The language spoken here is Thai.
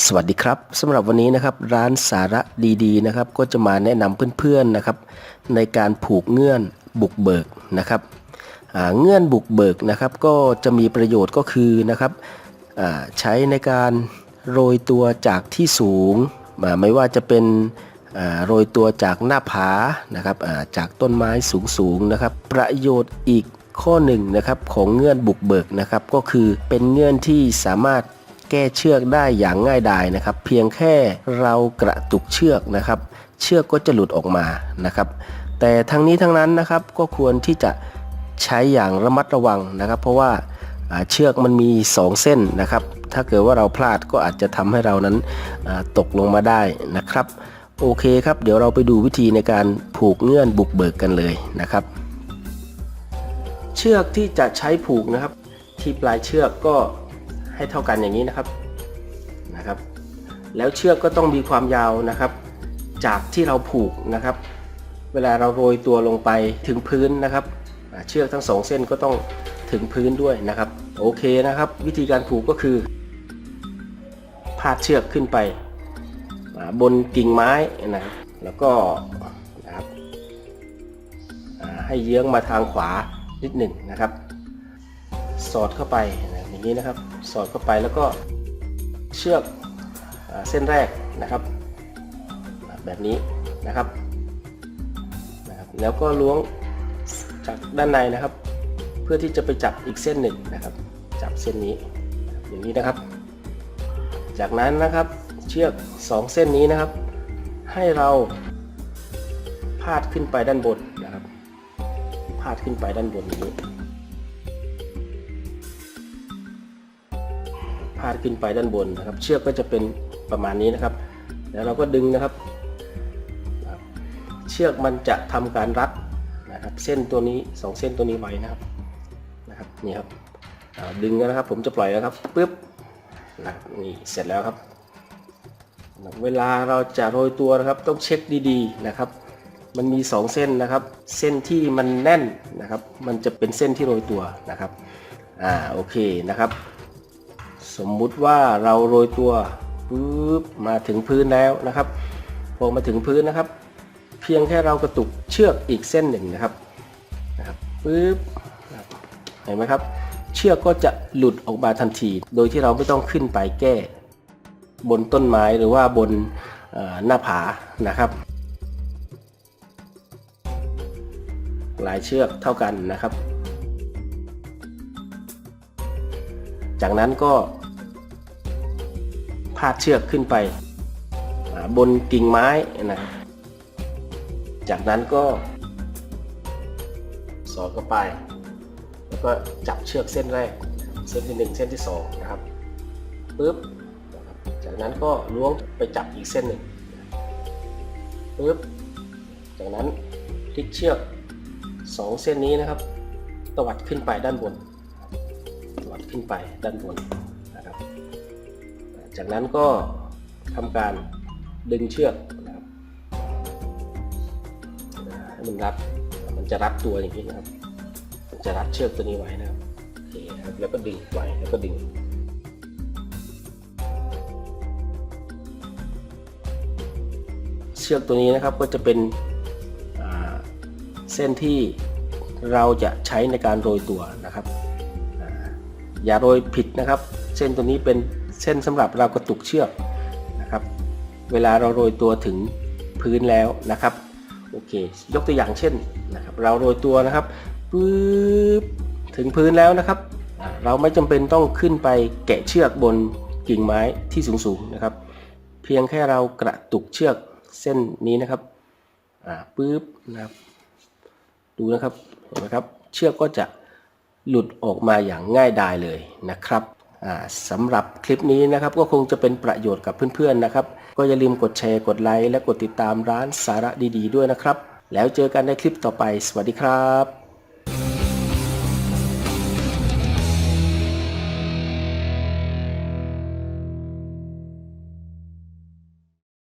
สวัสดีครับสำหรับวันนี้นะครับร้านสาระดีๆนะครับก็จะมาแนะนำเพื่อนๆนะครับ ในการผูกเงื่อนบุกเบิกนะครับเงื่อนบุกเบิกนะครับก็จะมีประโยชน์ก็คือนะครับใช้ในการโรยตัวจากที่สูง ไม่ว่าจะเป็นโรยตัวจากหน้าผานะครับจากต้นไม้สูงๆนะครับ ประโยชน์อีกข้อหนึ่งนะครับของเงื่อนบุกเบิกนะครับ ก็คือเป็นเงื่อนที่สามารถ แก้เชือกได้อย่างง่ายดายนะครับ เพียงแค่เรากระตุกเชือกนะครับ เชือกก็จะหลุดออกมานะครับ แต่ทั้งนี้ทั้งนั้นนะครับก็ควรที่จะใช้อย่างระมัดระวังนะครับ เพราะว่าเชือกมันมี 2 เส้นนะครับ ถ้าเกิดว่าเราพลาดก็อาจจะทำให้เรานั้นตกลงมาได้นะครับ โอเคครับ เดี๋ยวเราไปดูวิธีในการผูกเงื่อนบุกเบิกกันเลยนะครับ เชือกที่จะใช้ผูกนะครับ ที่ปลายเชือกก็ ให้เท่ากันอย่างนี้นะครับนะครับ แล้วเชือกก็ต้องมีความยาวนะครับ จากที่เราผูกนะครับ เวลาเราโรยตัวลงไปถึงพื้นนะครับ เชือกทั้งสองเส้นก็ต้องถึงพื้นด้วยนะครับ โอเคนะครับ วิธีการผูกก็คือพาดเชือกขึ้นไปบนกิ่งไม้นะครับแล้วก็นะครับให้เยื้องมาทางขวานิดหนึ่งนะครับ สอดเข้าไป อย่างนี้นะครับ สอดเข้าไปแล้วก็เชือกอเส้นแรกนะครับ แบบนี้นะครับนะครับ แล้วก็ล้วงจากด้านในนะครับ เพื่อที่จะไปจับอีกเส้นหนึ่งนะครับ จับเส้นนี้อย่างนี้นะครับ จากนั้นนะครับเชือกสองเส้นนี้นะครับ ให้เราพาดขึ้นไปด้านบนนะครับ พาดขึ้นไปด้านบนอย่างนี้าดขึ้นไปด้านบนนะครับ เชือกก็จะเป็นประมาณนี้นะครับ แล้วเราก็ดึงนะครับ เชือกมันจะทำการรัดนะครับ เส้นตัวนี้สองเส้นตัวนี้ไว้นะครับนะครับนี่ครับดึงนะครับ ผมจะปล่อยแล้วครับปึ๊บนะบนี่เสร็จแล้วครับ เวลาเราจะโรยตัวนะครับ ต้องเช็คดีๆนะครับ มันมี 2 เส้นนะครับ เส้นที่มันแน่นนะครับ มันจะเป็นเส้นที่โรยตัวนะครับอ่าโอเคนะครับ สมมุติว่าเราโรยตัวปุ๊บมาถึงพื้นแล้วนะครับพอมาถึงพื้นนะครับ เพียงแค่เรากระตุกเชือกอีกเส้นหนึ่งนะครับนะครับปุ๊บเห็นไหมครับ เชือกก็จะหลุดออกมาทันที โดยที่เราไม่ต้องขึ้นไปแก้ บนต้นไม้หรือว่าบนหน้าผานะครับหลายเชือกเท่ากันนะครับ จากนั้นก็าดเชือกขึ้นไป บนกิ่งไม้นะจากนั้นก็สอดเข้าไป แล้วก็จับเชือกเส้นแรก เส้นที่หนึ่งเส้นที่สองนะครับปึ๊บจากนั้นก็ล้วงไปจับอีกเส้นหนึ่งปึ๊บจากนั้นพลิกเชือกสองเส้นนี้นะครับตวัดขึ้นไปด้านบนตวัดขึ้นไปด้านบนนะครับ จากนั้นก็ทำการดึงเชือกนะครับให้มันรัดมันจะรัดตัวอย่างนี้นะครับ มันจะรัดเชือกตัวนี้ไว้นะครับโอเคครับแล้วก็ดึงไว้แล้วก็ดึงเชือกตัวนี้นะครับก็จะเป็นเส้นที่เราจะใช้ในการโรยตัวนะครับ อย่าโรยผิดนะครับ เส้นตัวนี้เป็น เส้นสำหรับเรากระตุกเชือกนะครับ เวลาเราโรยตัวถึงพื้นแล้วนะครับโอเคยกตัวอย่างเช่นนะครับเราโรยตัวนะครับปึ๊บถึงพื้นแล้วนะครับ เราไม่จำเป็นต้องขึ้นไปแกะเชือกบนกิ่งไม้ที่สูงๆนะครับ เพียงแค่เรากระตุกเชือกเส้นนี้นะครับอ่าปึ๊บนะครับดูนะครับเห็นไหมครับเชือกก็จะหลุดออกมาอย่างง่ายดายเลยนะครับ สำหรับคลิปนี้นะครับก็คงจะเป็นประโยชน์กับเพื่อนๆนะครับ ก็อย่าลืมกดแชร์กดไลค์และกดติดตามร้านสาระดีๆ ด้วยนะครับ แล้วเจอกันในคลิปต่อไป สวัสดีครับ